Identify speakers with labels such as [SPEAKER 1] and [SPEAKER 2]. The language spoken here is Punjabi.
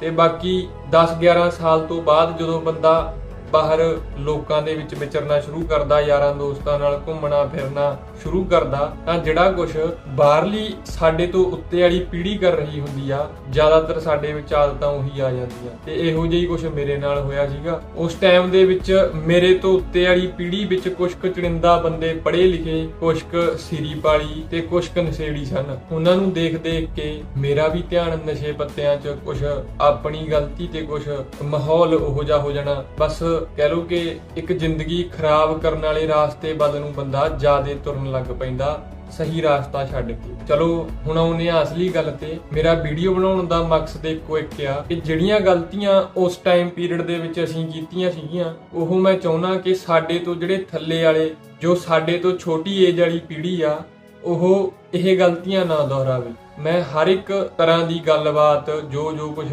[SPEAKER 1] ਤੇ ਬਾਕੀ 10 11 ਸਾਲ ਤੋਂ ਬਾਅਦ ਜਦੋਂ ਬੰਦਾ ਬਾਹਰ ਲੋਕਾਂ ਦੇ ਵਿੱਚ ਵਿਚਰਨਾ ਸ਼ੁਰੂ ਕਰਦਾ, ਯਾਰਾਂ ਦੋਸਤਾਂ ਨਾਲ ਘੁੰਮਣਾ, ਫਿਰਨਾ ਸ਼ੁਰੂ ਕਰਦਾ, ਤਾਂ ਜਿਹੜਾ ਕੁਝ ਬਾਹਰਲੀ ਸਾਡੇ ਤੋਂ ਉੱਤੇ ਵਾਲੀ ਪੀੜ੍ਹੀ ਕਰ ਰਹੀ ਹੁੰਦੀ ਆ, ਜ਼ਿਆਦਾਤਰ ਸਾਡੇ ਵਿੱਚ ਆਦਤਾਂ ਉਹੀ ਆ ਜਾਂਦੀਆਂ। ਤੇ ਇਹੋ ਜਿਹੀ ਕੁਝ ਮੇਰੇ ਨਾਲ ਹੋਇਆ ਸੀਗਾ। ਉਸ ਟਾਈਮ ਦੇ ਵਿੱਚ ਮੇਰੇ ਤੋਂ ਉੱਤੇ ਵਾਲੀ ਪੀੜ੍ਹੀ ਵਿੱਚ ਕੁਝ ਕੁ ਚੜਿੰਦਾ ਬੰਦੇ ਪੜ੍ਹੇ ਲਿਖੇ ਕੁਝ ਕੁ ਸਿਰੀ ਪਾਲੀ ਤੇ ਕੁਝ ਕੁ ਨਸ਼ੇੜੀ ਸਨ। ਉਹਨਾਂ ਨੂੰ ਦੇਖ ਦੇਖ ਕੇ ਮੇਰਾ ਵੀ ਧਿਆਨ ਨਸ਼ੇ ਪੱਤਿਆਂ 'ਚ ਕੁਝ ਆਪਣੀ ਗਲਤੀ ਤੇ ਕੁਝ ਮਾਹੌਲ ਉਹੋ ਜਿਹਾ ਹੋ ਜਾਣਾ। ਬਸ ਕਹਿ ਲਓ ਕਿ ਇੱਕ ਜ਼ਿੰਦਗੀ ਖਰਾਬ ਕਰਨ ਵਾਲੇ ਰਾਸਤੇ ਵੱਲ ਨੂੰ ਬੰਦਾ ਜਿਆਦੇ ਤੁਰਨ ਲੱਗ ਪੈਂਦਾ, ਸਹੀ ਰਾਸਤਾ ਛੱਡ ਕੇ। ਚਲੋ, ਹੁਣ ਆਉਨੇ ਆ ਅਸਲੀ ਗੱਲ ਤੇ। ਮੇਰਾ ਵੀਡੀਓ ਬਣਾਉਣ ਦਾ ਮਕਸਦ ਇੱਕੋ ਇੱਕ ਆ ਕਿ ਜਿਹੜੀਆਂ ਗਲਤੀਆਂ ਉਸ ਟਾਈਮ ਪੀਰੀਅਡ ਦੇ ਵਿੱਚ ਅਸੀਂ ਕੀਤੀਆਂ ਸੀਗੀਆਂ, ਉਹ ਮੈਂ ਚਾਹੁੰਦਾ ਕਿ ਸਾਡੇ ਤੋਂ ਜਿਹੜੇ ਥੱਲੇ ਵਾਲੇ, ਜੋ ਸਾਡੇ ਤੋਂ ਛੋਟੀ ਏਜ ਵਾਲੀ ਪੀੜ੍ਹੀ ਆ, ਉਹ ਇਹ ਗਲਤੀਆਂ ਨਾ ਦੁਹਰਾਵੇ। ਮੈਂ ਹਰ ਇੱਕ ਤਰ੍ਹਾਂ ਦੀ ਗੱਲਬਾਤ ਜੋ ਜੋ ਕੁਝ